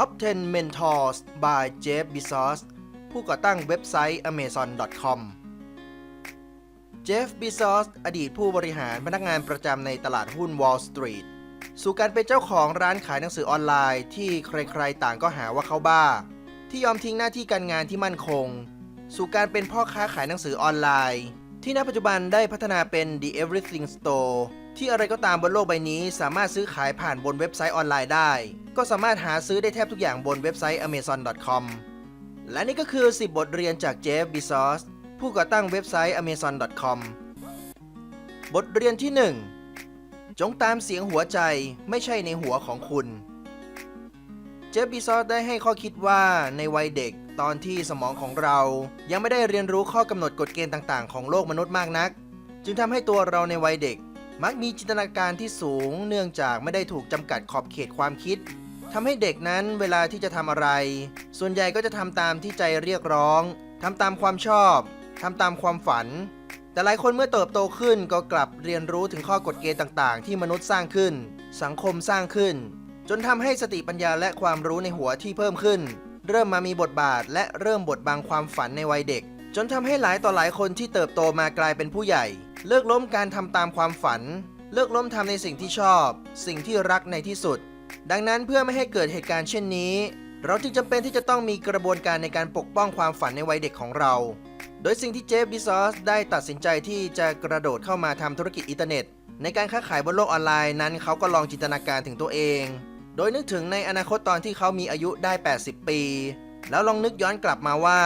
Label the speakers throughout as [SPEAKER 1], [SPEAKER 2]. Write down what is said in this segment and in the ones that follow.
[SPEAKER 1] Top 10 Mentors by Jeff Bezos ผู้ก่อตั้งเว็บไซต์ amazon.com เจฟบีซอสอดีตผู้บริหารพนักงานประจำในตลาดหุ้น Wall Street สู่การเป็นเจ้าของร้านขายหนังสือออนไลน์ที่ใครๆต่างก็หาว่าเขาบ้า ที่ยอมทิ้งหน้าที่การงานที่มั่นคง สู่การเป็นพ่อค้าขายหนังสือออนไลน์ ที่ณปัจจุบันได้พัฒนาเป็น The Everything Store ที่อะไรก็ตามบนโลกใบนี้สามารถซื้อขายผ่านบนเว็บไซต์ออนไลน์ได้ ก็สามารถหาซื้อได้แทบทุกอย่างบนเว็บไซต์ amazon.com และนี่ก็คือ 10 บทเรียนจากเจฟบีซอสผู้ก่อตั้งเว็บไซต์ amazon.com บทเรียนที่ 1 จงตามเสียงหัวใจไม่ใช่ในหัวของคุณ เจฟบีซอสได้ให้ข้อคิดว่าในวัยเด็กตอนที่สมองของเรา ยังไม่ได้เรียนรู้ข้อกำหนดกฎเกณฑ์ต่างๆ ของโลกมนุษย์มากนัก จึงทำให้ตัวเราในวัยเด็ก มักมีจินตนาการที่สูงเนื่องจากไม่ได้ถูกจำกัดขอบเขตความคิดทำให้เด็กนั้นเวลาที่จะทำอะไร ส่วนใหญ่ก็จะทำตามที่ใจเรียกร้องทำตามความชอบทำตามความฝัน แต่หลายคนเมื่อเติบโตขึ้นก็กลับเรียนรู้ถึงข้อกฎเกณฑ์ต่างๆ ที่มนุษย์สร้างขึ้น สังคมสร้างขึ้น จนทำให้สติปัญญาและความรู้ในหัวที่เพิ่มขึ้น เริ่มมามีบทบาทและเริ่มบทบังความฝันในวัยเด็ก จนทำให้หลายต่อหลายคนที่เติบโตมากลายเป็นผู้ใหญ่ เลิกล้มการทำตามความฝัน เลิกล้มทำในสิ่งที่ชอบ สิ่งที่รักในที่สุด ดังนั้นเพื่อไม่ให้เกิดเหตุการณ์เช่นนี้ เราจึงจำเป็นที่จะต้องมีกระบวนการในการปกป้องความฝันในวัยเด็กของเรา โดยสิ่งที่เจฟบิซอสได้ตัดสินใจที่จะกระโดดเข้ามาทำธุรกิจอินเทอร์เน็ต ในการค้าขายบนโลกออนไลน์นั้นเขาก็ลองจินตนาการถึงตัวเอง โดยนึกถึงในอนาคตตอนที่เขามีอายุได้ 80 ปี แล้วลองนึกย้อนกลับมาว่า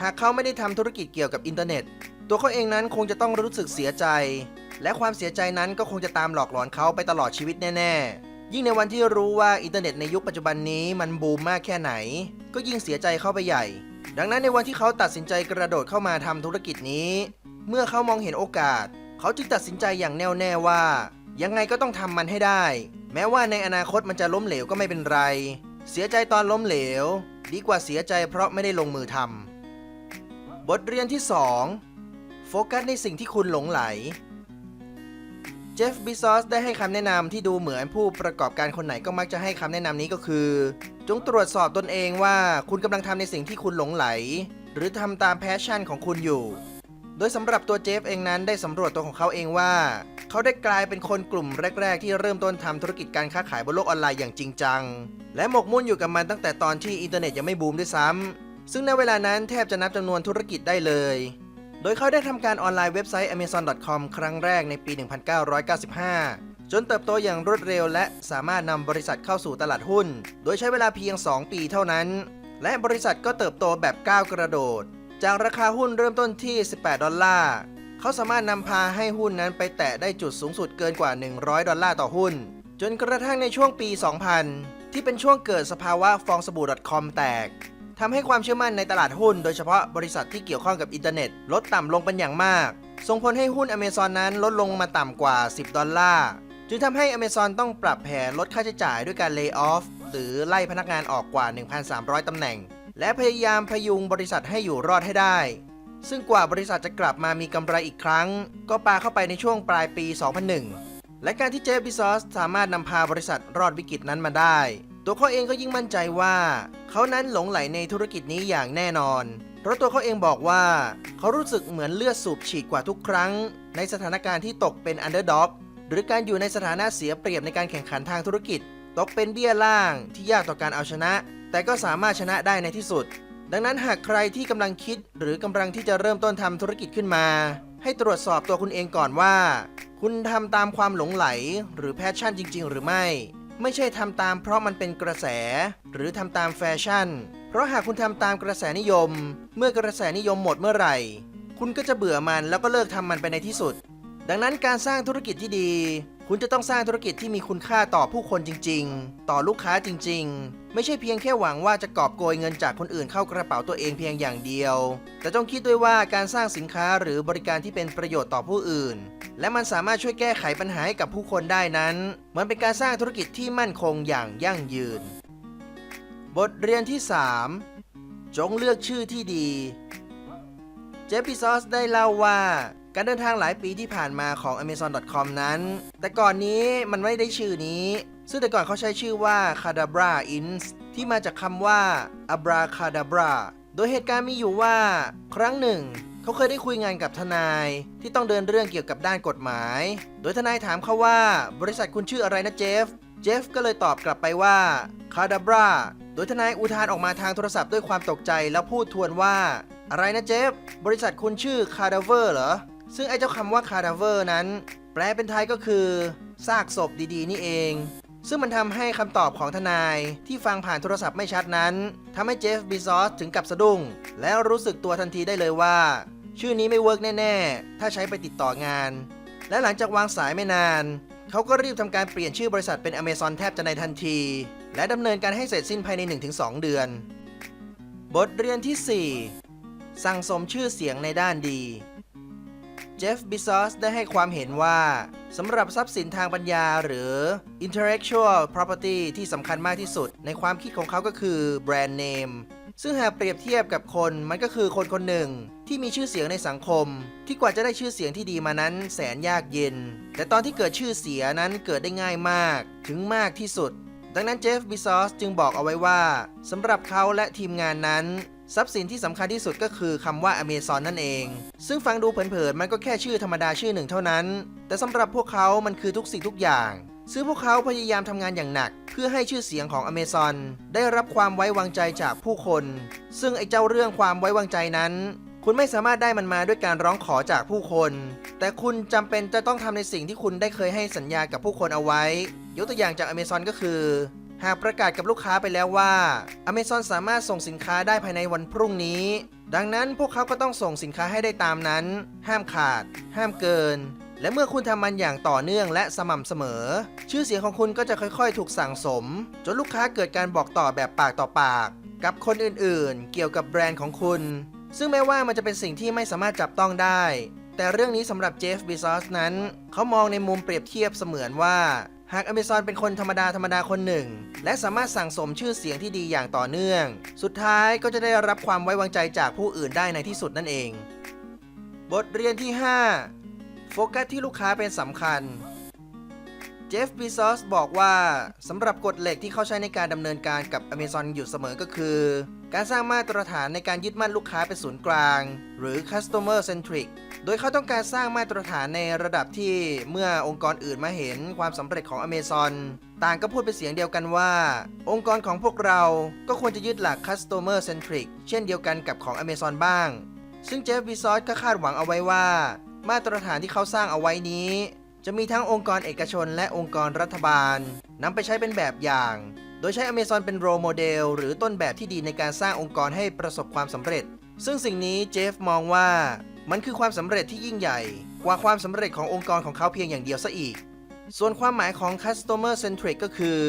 [SPEAKER 1] หากเขาไม่ได้ทำธุรกิจเกี่ยวกับอินเทอร์เน็ต ตัวเขาเองนั้นคงจะต้องรู้สึกเสียใจ และความเสียใจนั้นก็คงจะตามหลอกหลอนเขาไปตลอดชีวิตแน่ ๆ ยิ่งในวันที่รู้ว่าอินเทอร์เน็ตในยุคปัจจุบันนี้มันบูมมากแค่ไหน ก็ยิ่งเสียใจเข้าไปใหญ่ ดังนั้นในวันที่เขาตัดสินใจกระโดดเข้ามาทำธุรกิจนี้ เมื่อเขามองเห็นโอกาส เขาจึงตัดสินใจอย่างแน่วแน่ว่า ยังไงก็ต้องทำมันให้ได้ แม้ว่าในอนาคตมันจะล้มเหลวก็ไม่เป็นไร เสียใจตอนล้มเหลว ดีกว่าเสียใจเพราะไม่ได้ลงมือทำ บทเรียนที่ 2 โฟกัสในสิ่งที่คุณหลงไหล เจฟบิซอสได้ให้คำแนะนำที่ดูเหมือนผู้ประกอบการคนไหนก็มักจะให้คำแนะนำนี้ก็คือ จงตรวจสอบตนเองว่าคุณกำลังทำในสิ่งที่คุณหลงไหล หรือทำตามแพชชั่นของคุณอยู่ โดยสำหรับตัวเจฟเองนั้นได้สำรวจตัวของเขาเองว่า เขาได้กลายเป็นคนกลุ่มแรก ๆ ที่เริ่มต้นทำธุรกิจการค้าขายบนโลกออนไลน์อย่างจริงจัง และหมกมุ่นอยู่กับมันตั้งแต่ตอนที่อินเทอร์เน็ตยังไม่บูมด้วยซ้ำ ซึ่งในเวลานั้นแทบจะนับจำนวนธุรกิจได้เลย โดยเขาได้ทำการออนไลน์เว็บไซต์ amazon.com ครั้งแรกในปี 1995 จนเติบโตอย่างรวดเร็ว และสามารถนำบริษัทเข้าสู่ตลาดหุ้น โดยใช้เวลาเพียง 2 ปีเท่านั้น และบริษัทก็เติบโตแบบก้าวกระโดด จากราคาหุ้นเริ่มต้นที่ 18 ดอลลาร์ เขาสามารถนำพาให้หุ้นนั้นไปแตะได้จุดสูงสุดเกินกว่า 100 ดอลลาร์ต่อหุ้น จนกระทั่งในช่วงปี 2000 ที่เป็นช่วงเกิดสภาวะฟองสบู่ .com แตก ทำให้ความเชื่อมั่นในตลาดหุ้น โดยเฉพาะบริษัทที่เกี่ยวข้องกับอินเทอร์เน็ต ลดต่ำลงเป็นอย่างมาก ส่งผลให้หุ้น Amazon นั้นลดลงมาต่ำกว่า 10 ดอลลาร์จึงทำให้ Amazon ต้องปรับแผนลดค่าใช้จ่ายด้วยการเลิกออฟหรือไล่พนักงานออกกว่า 1,300 ตำแหน่ง และพยายามพยุงบริษัทให้อยู่รอดให้ได้ ซึ่งกว่าบริษัทจะกลับมามีกำไรอีกครั้ง ก็ปาเข้าไปในช่วงปลายปี 2001 และการที่เจฟบิซอสสามารถนำพาบริษัทรอดวิกฤตนั้นมาได้ ตัวเขาเองก็ยิ่งมั่นใจว่าเขานั้นหลงไหลในธุรกิจนี้อย่างแน่นอน เพราะตัวเขาเองบอกว่า เขารู้สึกเหมือนเลือดสูบฉีดกว่าทุกครั้ง ในสถานการณ์ที่ตกเป็นอันเดอร์ด็อกหรือการอยู่ในสถานะเสียเปรียบในการแข่งขันทางธุรกิจ ตกเป็นเบี้ยล่างที่ยากต่อการเอาชนะ แต่ก็สามารถชนะได้ในที่สุด ดังนั้นหากใครที่กำลังคิด หรือกำลังที่จะเริ่มต้นทำธุรกิจขึ้นมา ให้ตรวจสอบตัวคุณเองก่อนว่า คุณทำตามความหลงไหล หรือแพชชั่นจริง ๆ หรือไม่ ไม่ใช่ทำตามเพราะมันเป็นกระแส หรือทำตามแฟชั่น เพราะหากคุณทำตามกระแสนิยม เมื่อกระแสนิยมหมดเมื่อไหร่ คุณก็จะเบื่อมันแล้วก็เลิกทำมันไปในที่สุด ดังนั้นการสร้างธุรกิจที่ดี คุณจะต้องสร้างธุรกิจที่มีคุณค่าต่อผู้คนจริง ๆ ต่อลูกค้าจริง ๆ ไม่ใช่เพียงแค่หวังว่าจะกอบโกยเงินจากคนอื่นเข้ากระเป๋าตัวเองเพียงอย่างเดียว แต่ต้องคิดด้วยว่าการสร้างสินค้าหรือบริการที่เป็นประโยชน์ต่อผู้อื่น และมันสามารถช่วยแก้ไขปัญหาให้กับผู้คนได้นั้นมันเป็นการสร้างธุรกิจที่มั่นคงอย่างยั่งยืน บทเรียนที่ 3 จงเลือกชื่อที่ดี เจฟฟิซอสได้เล่าว่า การเดินทางหลายปีที่ผ่านมาของ Amazon.com นั้น แต่ก่อนนี้มันไม่ได้ชื่อนี้ ซึ่งแต่ก่อนเขาใช้ชื่อว่า Cadabra Inc. ที่มาจากคำว่า abracadabra โดยเหตุการณ์มีอยู่ว่า ครั้งหนึ่ง เขาเคยได้คุยงานกับทนายที่ต้องเดินเรื่องเกี่ยวกับด้านกฎหมาย โดยทนายถามเขาว่าบริษัทคุณชื่ออะไรนะเจฟ เจฟก็เลยตอบกลับไปว่า Cadabra โดยทนายอุทานออกมาทางโทรศัพท์ด้วยความตกใจแล้วพูดทวนว่า อะไรนะเจฟ บริษัทคุณชื่อ Cadaver เหรอ ซึ่งไอ้เจ้าคำว่า Cadaver นั้น แปลเป็นไทยก็คือ ซากศพดีๆ นี่เอง ซึ่งมันทำให้คำตอบของทนายที่ฟังผ่านโทรศัพท์ไม่ชัดนั้นทำให้เจฟบีซอสถึงกับสะดุ้ง แล้วรู้สึกตัวทันทีได้เลยว่า ชื่อนี้ไม่เวิร์กแน่ ๆ ถ้าใช้ไปติดต่องาน และหลังจากวางสายไม่นานเขาก็รีบทำการเปลี่ยนชื่อบริษัทเป็น Amazon แทบจะในทันที และดำเนินการให้เสร็จสิ้นภายใน 1-2 เดือน บทเรียนที่ 4 สั่งสมชื่อเสียงในด้านดี ฟ บิซอสได้ให้ความเห็นว่าสำหรับทรัพย์สินทางปัญญาหรือ intellectual property ที่สำคัญมากที่สุด ในความคิดของเขาก็คือแบรนด์เนมซึ่งหากเปรียบเทียบกับคนมันก็คือคนคนหนึ่ง ที่มีชื่อเสียงในสังคม ที่กว่าจะได้ชื่อเสียงที่ดีมานั้น แสนยากเย็น แต่ตอนที่เกิดชื่อเสียนั้นเกิดได้ง่ายมาก ถึงมากที่สุด ดังนั้นเจฟ บิซอสจึงบอกเอาไว้ว่าสำหรับเขาและทีมงานนั้น ทรัพย์สินที่สำคัญที่สุดก็คือคำว่า Amazon นั่นเอง ซึ่งฟังดูเผินๆมันก็แค่ชื่อธรรมดาชื่อหนึ่งเท่านั้น แต่สำหรับพวกเขามันคือทุกสิ่งทุกอย่าง ซึ่งพวกเขาพยายามทำงานอย่างหนัก เพื่อให้ชื่อเสียงของ Amazon ได้รับความไว้วางใจจากผู้คน ซึ่งไอ้เจ้าเรื่องความไว้วางใจนั้น คุณไม่สามารถได้มันมาด้วยการร้องขอจากผู้คน แต่คุณจำเป็นจะต้องทำในสิ่งที่คุณได้เคยให้สัญญากับผู้คนเอาไว้ยกตัวอย่างจาก Amazon ก็คือ หากประกาศกับลูกค้าไปแล้วว่า Amazon สามารถส่งสินค้าได้ภายในวันพรุ่งนี้ ดังนั้นพวกเขาก็ต้องส่งสินค้าให้ได้ตามนั้น ห้ามขาด ห้ามเกิน และเมื่อคุณทำมันอย่างต่อเนื่องและสม่ำเสมอ ชื่อเสียงของคุณก็จะค่อยๆ ถูกสั่งสม จนลูกค้าเกิดการบอกต่อแบบปากต่อปาก กับคนอื่นๆ เกี่ยวกับแบรนด์ของคุณ ซึ่งแม้ว่ามันจะเป็นสิ่งที่ไม่สามารถจับต้องได้ แต่เรื่องนี้สำหรับเจฟบีซอสนั้น เขามองในมุมเปรียบเทียบเสมือนว่า หาก Amazon เป็นคนธรรมดาธรรมดาคนหนึ่ง และสามารถสั่งสมชื่อเสียงที่ดีอย่างต่อเนื่อง สุดท้ายก็จะได้รับความไว้วางใจจากผู้อื่นได้ในที่สุดนั่นเอง บทเรียนที่ 5 โฟกัสที่ลูกค้าเป็นสำคัญเจฟบีซอสบอกว่าสำหรับกฎเหล็กที่เขาใช้ในการดำเนินการกับ Amazon อยู่เสมอก็คือ การสร้างมาตรฐานในการยึดมั่นลูกค้าเป็นศูนย์กลาง หรือ customer centric โดยเขาต้องการสร้างมาตรฐานในระดับที่เมื่อองค์กรอื่นมาเห็นความสำเร็จของ Amazon ต่างก็พูดเป็นเสียงเดียวกันว่า องค์กรของพวกเราก็ควรจะยึดหลัก customer centric เช่นเดียวกันกับของ Amazon บ้าง ซึ่งเจฟบีซอสก็คาดหวังเอาไว้ว่า มาตรฐานที่เขาสร้างเอาไว้นี้ จะมีทั้งองค์กรเอกชนและองค์กรรัฐบาลนำไปใช้เป็นแบบอย่าง ดยใช้ Amazon เป็นโรโมเดลหรือต้นแบบที่ดีในการสร้างองค์กรให้ประสบความสำเร็จ ซึ่งสิ่งนี้เจฟมองว่ามันคือความสำเร็จที่ยิ่งใหญ่ กว่าความสำเร็จขององค์กรของเขาเพียงอย่างเดียวซะอีก ส่วนความหมายของ customer centric ก็คือ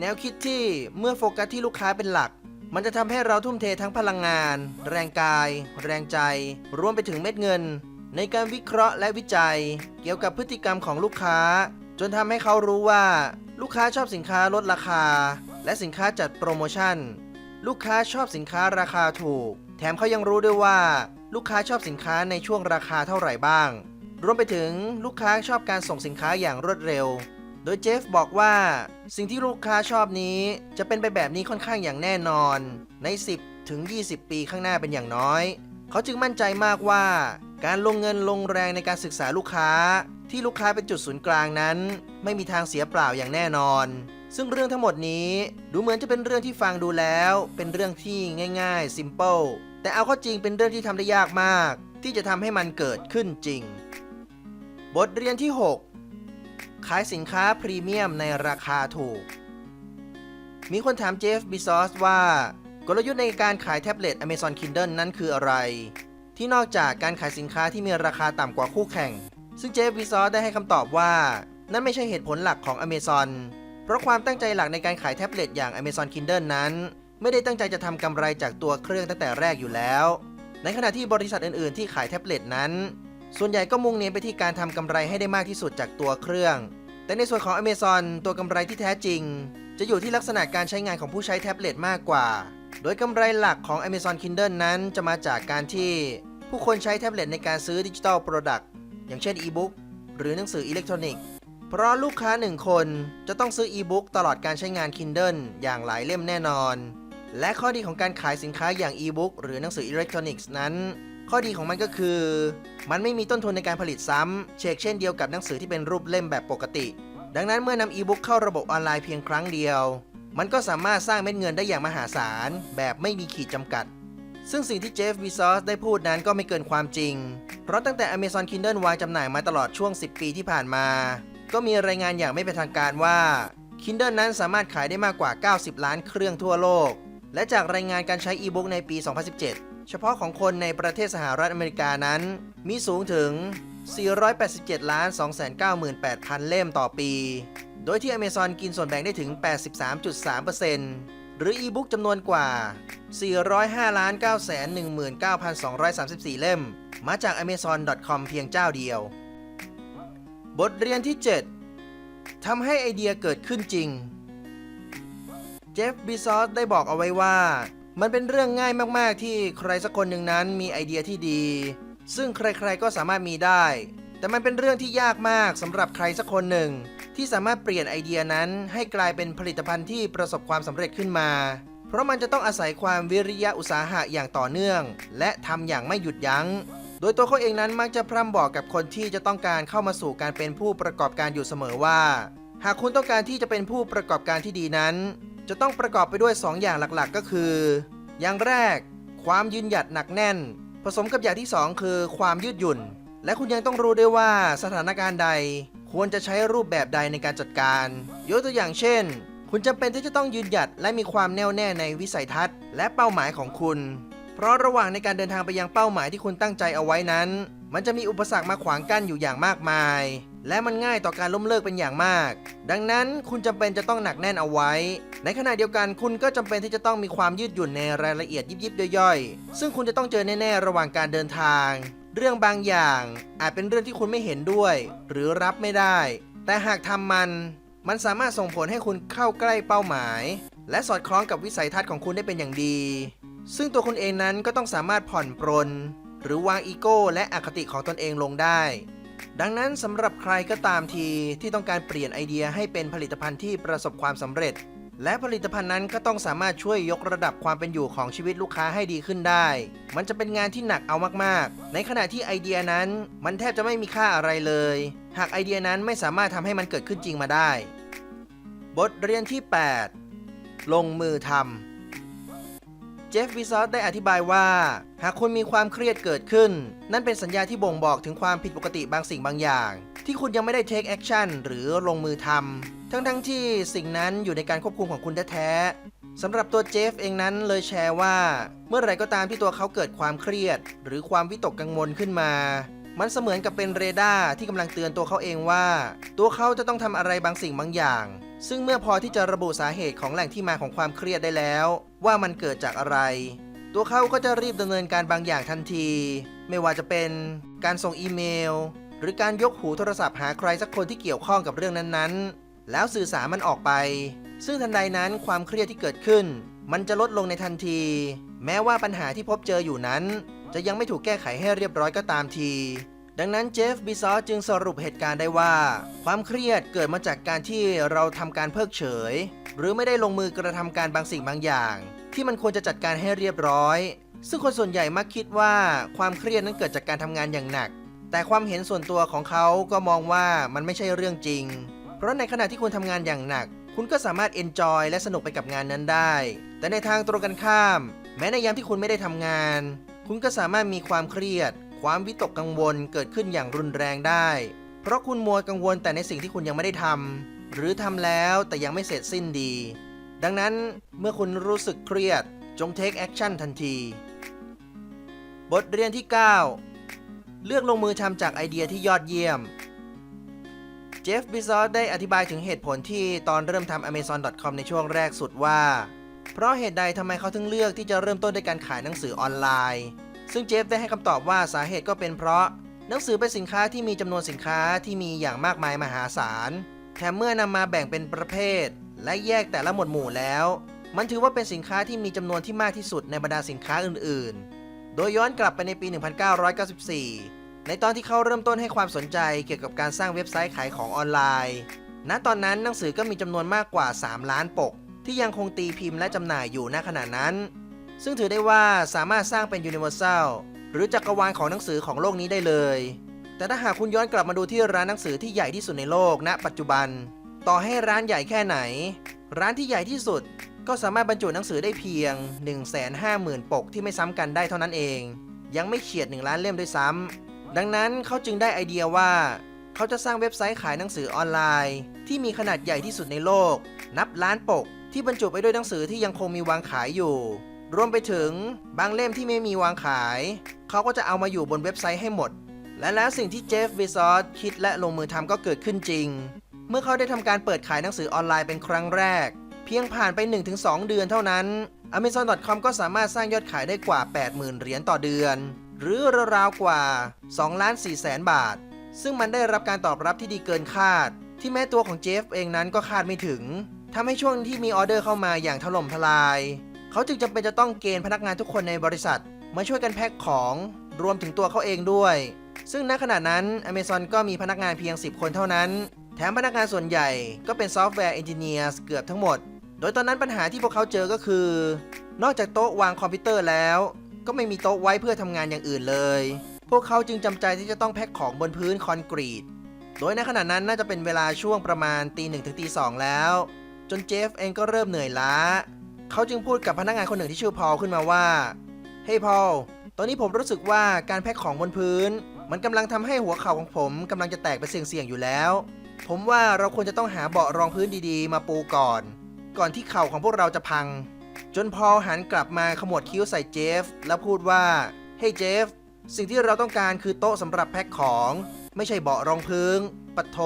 [SPEAKER 1] แนวคิดที่เมื่อโฟกัสที่ลูกค้าเป็นหลัก มันจะทำให้เราทุ่มเททั้งพลังงาน แรงกาย แรงใจ รวมไปถึงเม็ดเงิน ในการวิเคราะห์และวิจัย เกี่ยวกับพฤติกรรมของลูกค้า จนทำให้เขารู้ว่า ลูกค้าชอบสินค้าลดราคา และสินค้าจัดโปรโมชั่น ลูกค้าชอบสินค้าราคาถูก แถมเขายังรู้ด้วยว่า ลูกค้าชอบสินค้าในช่วงราคาเท่าไหร่บ้าง รวมไปถึงลูกค้าชอบการส่งสินค้าอย่างรวดเร็ว โดยเจฟบอกว่า สิ่งที่ลูกค้าชอบนี้จะเป็นไปแบบนี้ค่อนข้างอย่างแน่นอน ใน 10 ถึง 20 ปีข้างหน้าเป็นอย่างน้อย เขาจึงมั่นใจมากว่า การลงเงินลงแรงในการศึกษาลูกค้า ที่ลูกค้าเป็นจุดศูนย์กลางนั้น ไม่มีทางเสียเปล่าอย่างแน่นอน ซึ่งเรื่องทั้งหมดนี้ดูเหมือนจะเป็นเรื่องที่ฟังดูแล้ว เป็นเรื่องที่ง่ายๆ simple แต่เอาเข้าจริงเป็นเรื่องที่ทำได้ยากมาก ที่จะทำให้มันเกิดขึ้นจริง บทเรียนที่ 6 ขายสินค้าพรีเมียมในราคาถูก มีคนถามเจฟบิซอสว่ากลยุทธ์ในการขายแท็บเล็ต Amazon Kindle นั้นคืออะไร ที่นอกจากการขายสินค้าที่มีราคาต่ำกว่าคู่แข่ง ซึ่งเจฟบิซอสได้ให้คำตอบว่า นั่นไม่ใช่เหตุผลหลักของ Amazon เพราะความตั้งใจหลักในการขายแท็บเล็ตอย่าง Amazon Kindle นั้น ไม่ได้ตั้งใจจะทำกำไรจากตัวเครื่องตั้งแต่แรกอยู่แล้ว ในขณะที่บริษัทอื่น ๆ ที่ขายแท็บเล็ตนั้น ส่วนใหญ่ก็มุ่งเน้นไปที่การทำกำไรให้ได้มากที่สุดจากตัวเครื่อง แต่ในส่วนของ Amazon ตัวกำไรที่แท้จริง จะอยู่ที่ลักษณะการใช้งานของผู้ใช้แท็บเล็ตมากกว่า โดยกำไรหลักของ Amazon Kindle นั้นจะมาจากการที่ผู้คนใช้แท็บเล็ตในการซื้อดิจิทัลโปรดักต์ อย่างเช่นอีบุ๊กหรือหนังสืออิเล็กทรอนิกส์ เพราะลูกค้าหนึ่งคนจะต้องซื้ออีบุ๊กตลอดการใช้งาน Kindle อย่างหลายเล่มแน่นอน และข้อดีของการขายสินค้าอย่างอีบุ๊กหรือหนังสืออิเล็กทรอนิกส์นั้น ข้อดีของมันก็คือ มันไม่มีต้นทุนในการผลิตซ้ำเชกเช่นเดียวกับหนังสือที่เป็นรูปเล่มแบบปกติ ดังนั้นเมื่อนำอีบุ๊กเข้าระบบออนไลน์เพียงครั้งเดียว มันก็สามารถสร้างเม็ดเงินได้อย่างมหาศาลแบบไม่มีขีดจำกัด ซึ่งสิ่งที่เจฟบีซอสได้พูดนั้นก็ไม่เกินความจริง เพราะตั้งแต่ Amazon Kindle วางจำหน่ายมาตลอดช่วง 10 ปีที่ผ่านมา ก็มีรายงานอย่างไม่เป็นทางการว่า Kindle นั้นสามารถขายได้มากกว่า 90 ล้านเครื่องทั่วโลก และจากรายงานการใช้อีบุ๊กในปี 2017 เฉพาะของคนในประเทศสหรัฐอเมริกานั้น มีสูงถึง 487ล้าน298,000 เล่มต่อปี โดยที่ Amazon กินส่วนแบ่งได้ถึง 83.3% หรืออีบุ๊กจำนวนกว่า 405ล้าน919,234 เล่ม มาจาก amazon.com เพียงเจ้าเดียว บทเรียนที่ 7ทำให้ไอเดียเกิดขึ้นจริง เจฟบีซอสได้บอกเอาไว้ว่า มันเป็นเรื่องง่ายมากๆที่ใครสักคนหนึ่งนั้นมีไอเดียที่ดี ซึ่งใครๆก็สามารถมีได้ แต่มันเป็นเรื่องที่ยากมากสำหรับใครสักคนหนึ่ง ที่สามารถเปลี่ยนไอเดียนั้นให้กลายเป็นผลิตภัณฑ์ที่ประสบความสำเร็จขึ้นมา เพราะมันจะต้องอาศัยความวิริยะอุตสาหะอย่างต่อเนื่อง และทำอย่างไม่หยุดยัง้ง โดยตัวเขาเองนั้นมักจะพร่ำบอกกับคนที่จะต้องการเข้ามาสู่การเป็นผู้ประกอบการอยู่เสมอว่า หากคุณต้องการที่จะเป็นผู้ประกอบการที่ดีนั้น จะต้องประกอบไปด้วย 2อย่างหลักๆ ก็คือ อย่างแรก ความยืนหยัดหนักแน่น ผสมกับอย่างที่ 2 คือ ความยืดหยุ่น และคุณยังต้องรู้ด้วยว่าสถานการณ์ใด ควรจะใช้รูปแบบใดในการจัดการ ยกตัวอย่างเช่น คุณจำเป็นที่จะต้องยืนหยัดและมีความแน่วแน่ในวิสัยทัศน์ และเป้าหมายของคุณ เพราะระหว่างในการเดินทางไปยังเป้าหมายที่คุณตั้งใจเอาไว้นั้น มันจะมีอุปสรรคมาขวางกั้นอยู่อย่างมากมาย และมันง่ายต่อการล้มเลิกเป็นอย่างมาก ดังนั้นคุณจำเป็นจะต้องหนักแน่นเอาไว้ ในขณะเดียวกันคุณก็จำเป็นที่จะต้องมีความยืดหยุ่นในรายละเอียดยิบๆย่อยๆ ซึ่งคุณจะต้องเจอแน่ๆระหว่างการเดินทาง เรื่องบางอย่างอาจเป็นเรื่องที่คุณไม่เห็นด้วย หรือรับไม่ได้ แต่หากทำมัน มันสามารถส่งผลให้คุณเข้าใกล้เป้าหมาย และสอดคล้องกับวิสัยทัศน์ของคุณได้เป็นอย่างดี ซึ่งตัวคุณเองนั้นก็ต้องสามารถผ่อนปรน หรือวางอีโก้และอคติของตนเองลงได้ ดังนั้นสำหรับใครก็ตามทีที่ต้องการเปลี่ยนไอเดียให้เป็นผลิตภัณฑ์ที่ประสบความสำเร็จ และผลิตภัณฑ์นั้นก็ต้องสามารถช่วยยกระดับความเป็นอยู่ของชีวิตลูกค้าให้ดีขึ้นได้ มันจะเป็นงานที่หนักเอามากๆ ในขณะที่ไอเดียนั้น มันแทบจะไม่มีค่าอะไรเลย หากไอเดียนั้นไม่สามารถทำให้มันเกิดขึ้นจริงมาได้ บทเรียนที่ 8 ลงมือทำเจฟวิซอสได้อธิบายว่า หากคุณมีความเครียดเกิดขึ้น นั่นเป็นสัญญาที่บ่งบอกถึงความผิดปกติบางสิ่งบางอย่าง ที่คุณยังไม่ได้เทคแอคชั่นหรือลงมือทำ ทั้งทั้งๆที่สิ่งนั้นอยู่ในการควบคุมของคุณแท้ๆสำหรับตัวเจฟเองนั้นเลยแชร์ว่า เมื่อไรก็ตามที่ตัวเขาเกิดความเครียด หรือความวิตกกังวลขึ้นมา มันเสมือนกับเป็นเรดาร์ที่กำลังเตือนตัวเขาเองว่า ตัวเขาจะต้องทำอะไรบางสิ่งบางอย่าง ซึ่งเมื่อพอที่จะระบุสาเหตุของแหล่งที่มาของความเครียดได้แล้ว ว่ามันเกิดจากอะไร ตัวเขาก็จะรีบดำเนินการบางอย่างทันที ไม่ว่าจะเป็นการส่งอีเมล หรือการยกหูโทรศัพท์หาใครสักคนที่เกี่ยวข้องกับเรื่องนั้นๆ แล้วสื่อสารมันออกไป ซึ่งทันใดนั้นความเครียดที่เกิดขึ้น มันจะลดลงในทันที แม้ว่าปัญหาที่พบเจออยู่นั้น จะยังไม่ถูกแก้ไขให้เรียบร้อยก็ตามที ดังนั้นเจฟบิซอสจึงสรุปเหตุการณ์ได้ว่า ความเครียดเกิดมาจากการที่เราทำการเพิกเฉย หรือไม่ได้ลงมือกระทำการบางสิ่งบางอย่าง ที่มันควรจะจัดการให้เรียบร้อย ซึ่งคนส่วนใหญ่มักคิดว่าความเครียดนั้นเกิดจากการทำงานอย่างหนักแต่ความเห็นส่วนตัวของเขาก็มองว่ามันไม่ใช่เรื่องจริง เพราะในขณะที่คุณทำงานอย่างหนัก คุณก็สามารถเอนจอยและสนุกไปกับงานนั้นได้ แต่ในทางตรงกันข้าม แม้ในยามที่คุณไม่ได้ทำงาน คุณก็สามารถมีความเครียด ความวิตกกังวลเกิดขึ้นอย่างรุนแรงได้ เพราะคุณมัวกังวลแต่ในสิ่งที่คุณยังไม่ได้ทำหรือทำแล้วแต่ยังไม่เสร็จสิ้นดี ดังนั้นเมื่อคุณรู้สึกเครียด จง take action ทันที บทเรียนที่ 9 เลือกลงมือทำจากไอเดียที่ยอดเยี่ยม เจฟบิซอสได้อธิบายถึงเหตุผลที่ตอนเริ่มทำ amazon.com ในช่วงแรกสุดว่า เพราะเหตุใดทำไมเขาถึงเลือกที่จะเริ่มต้นด้วยการขายหนังสือออนไลน์ ซึ่งเจฟได้ให้คำตอบว่าสาเหตุก็เป็นเพราะ หนังสือเป็นสินค้าที่มีจำนวนสินค้าที่มีอย่างมากมายมหาศาล แถมเมื่อนำมาแบ่งเป็นประเภท และแยกแต่ละหมวดหมู่แล้ว มันถือว่าเป็นสินค้าที่มีจำนวนที่มากที่สุดในบรรดาสินค้าอื่น ๆ โดยย้อนกลับไปในปี 1994 ในตอนที่เขาเริ่มต้นให้ความสนใจเกี่ยวกับการสร้างเว็บไซต์ขายของออนไลน์ ณ ตอนนั้นหนังสือก็มีจำนวนมากกว่า 3 ล้านปก ที่ยังคงตีพิมพ์และจำหน่ายอยู่ณขณะนั้น ซึ่งถือได้ว่าสามารถสร้างเป็น Universal หรือจักรวาลของหนังสือของโลกนี้ได้เลย แต่ถ้าหากคุณย้อนกลับมาดูที่ร้านหนังสือที่ใหญ่ที่สุดในโลก ณ ปัจจุบัน ต่อให้ร้านใหญ่แค่ไหน ร้านที่ใหญ่ที่สุดก็สามารถบรรจุหนังสือได้เพียง 150,000 ปกที่ไม่ซ้ำกันได้เท่านั้นเอง ยังไม่เฉียด 1 ล้านเล่มด้วยซ้ำ ดังนั้นเขาจึงได้ไอเดียว่า เขาจะสร้างเว็บไซต์ขายหนังสือออนไลน์ ที่มีขนาดใหญ่ที่สุดในโลก นับล้านปก ที่บรรจุไปด้วยหนังสือที่ยังคงมีวางขายอยู่ รวมไปถึงบางเล่มที่ไม่มีวางขาย เขาก็จะเอามาอยู่บนเว็บไซต์ให้หมด และแล้วสิ่งที่เจฟฟ์เบซอสคิดและลงมือทำก็เกิดขึ้นจริง เมื่อเขาได้ทำการเปิดขายหนังสือออนไลน์เป็นครั้งแรก เพียงผ่านไป 1-2 เดือนเท่านั้น Amazon.com ก็สามารถสร้างยอดขายได้กว่า 80,000 เหรียญต่อเดือน หรือราวๆกว่า2ล้าน4แสนบาท ซึ่งมันได้รับการตอบรับที่ดีเกินคาด ที่แม้ตัวของเจฟเองนั้นก็คาดไม่ถึงทำให้ช่วงที่มีออเดอร์เข้ามาอย่างถล่มทลาย เขาจึงจำเป็นจะต้องเกณฑ์พนักงานทุกคนในบริษัท มาช่วยกันแพ็คของรวมถึงตัวเขาเองด้วย ซึ่งณขณะนั้น Amazon ก็มีพนักงานเพียง 10 คนเท่านั้น แถมพนักงานส่วนใหญ่ก็เป็นซอฟต์แวร์เอนจิเนียร์เกือบทั้งหมด โดยตอนนั้นปัญหาที่พวกเขาเจอก็คือ นอกจากโต๊ะวางคอมพิวเตอร์แล้ว ก็ไม่มีโต๊ะไว้เพื่อทำงานอย่างอื่นเลย พวกเขาจึงจำใจที่จะต้องแพ็คของบนพื้นคอนกรีต โดยในขณะนั้นน่าจะเป็นเวลาช่วงประมาณตีหนึ่งถึงตีสองแล้ว จนเจฟเองก็เริ่มเหนื่อยล้า เขาจึงพูดกับพนักงานคนหนึ่งที่ชื่อพอลขึ้นมาว่า เฮ้ยพอล ตอนนี้ผมรู้สึกว่าการแพ็คของบนพื้น มันกำลังทำให้หัวเข่าของผมกำลังจะแตกไปเสี่ยงๆอยู่แล้ว ผมว่าเราควรจะต้องหาเบาะรองพื้นดีๆ มาปูก่อน ก่อนที่เข่าของพวกเราจะพัง จนพอลหันกลับมาขมวดคิ้วใส่เจฟ แล้วพูดว่าเฮ้ยเจฟ สิ่งที่เราต้องการคือโต๊ะสำหรับแพ็คของ ไม่ใช่เบาะรองพื้นปัดโถ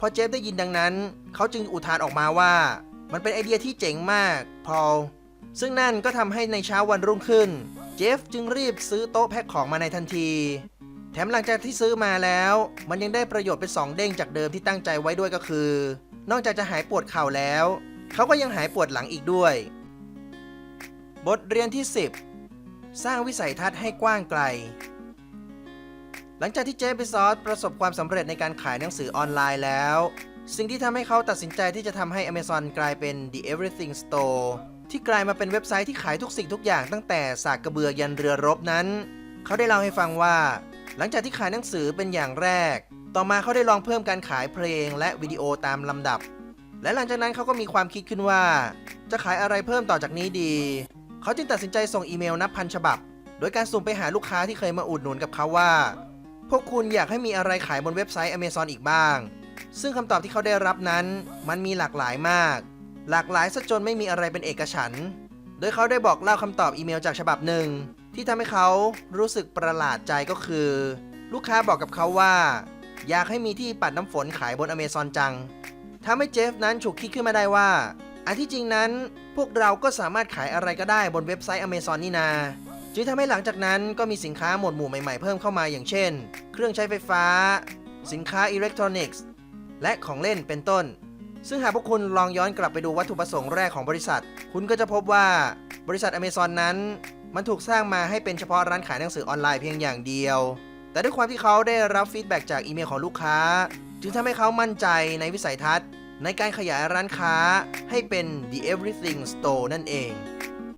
[SPEAKER 1] พอเจฟได้ยินดังนั้น เขาจึงอุทานออกมาว่า มันเป็นไอเดียที่เจ๋งมากพอลซึ่งนั่นก็ทำให้ในเช้าวันรุ่งขึ้น เจฟจึงรีบซื้อโต๊ะแพ็คของมาในทันที แถมหลังจากที่ซื้อมาแล้ว มันยังได้ประโยชน์เป็น2เด้งจากเดิมที่ตั้งใจไว้ด้วยก็คือ นอกจากจะหายปวดเข่าแล้ว เขาก็ยังหายปวดหลังอีกด้วย บทเรียนที่ 10 สร้างวิสัยทัศน์ให้กว้างไกล หลังจากที่เจฟเบซอสประสบความสำเร็จในการขายหนังสือออนไลน์แล้ว สิ่งที่ทำให้เขาตัดสินใจที่จะทำให้ Amazon กลายเป็น The Everything Store ที่กลายมาเป็นเว็บไซต์ที่ขายทุกสิ่งทุกอย่างตั้งแต่สากกระเบือยันเรือรบนั้น เขาได้เล่าให้ฟังว่า หลังจากที่ขายหนังสือเป็นอย่างแรก ต่อมาเขาได้ลองเพิ่มการขายเพลงและวิดีโอตามลำดับ และหลังจากนั้นเขาก็มีความคิดขึ้นว่า จะขายอะไรเพิ่มต่อจากนี้ดี เขาจึงตัดสินใจส่งอีเมลนับพันฉบับ โดยการสุ่มไปหาลูกค้าที่เคยมาอุดหนุนกับเขาว่า พวกคุณอยากให้มีอะไรขายบนเว็บไซต์ Amazon อีกบ้าง ซึ่งคำตอบที่เขาได้รับนั้น มันมีหลากหลายมาก หลากหลายซะจนไม่มีอะไรเป็นเอกฉันโดยเขาได้บอกเล่าคำตอบอีเมลจากฉบับหนึ่ง ที่ทำให้เขารู้สึกประหลาดใจก็คือ ลูกค้าบอกกับเขาว่า อยากให้มีที่ปัดน้ำฝนขายบน Amazon จังทำให้เจฟนั้นฉุกคิดขึ้นมาได้ว่า อันที่จริงนั้น พวกเราก็สามารถขายอะไรก็ได้บนเว็บไซต์ Amazon นี่นา จึงทำให้หลังจากนั้นก็มีสินค้าหมวดหมู่ใหม่ๆเพิ่มเข้ามาอย่างเช่น เครื่องใช้ไฟฟ้า สินค้าอิเล็กทรอนิกส์และของเล่นเป็นต้น ซึ่งหากพวกคุณลองย้อนกลับไปดูวัตถุประสงค์แรกของบริษัท คุณก็จะพบว่าบริษัท Amazon นั้น มันถูกสร้างมาให้เป็นเฉพาะร้านขายหนังสือออนไลน์เพียงอย่างเดียว แต่ด้วยความที่เขาได้รับฟีดแบ็กจากอีเมลของลูกค้า จึงทำให้เขามั่นใจในวิสัยทัศน์ ในการขยายร้านค้าให้เป็น the everything store นั่นเอง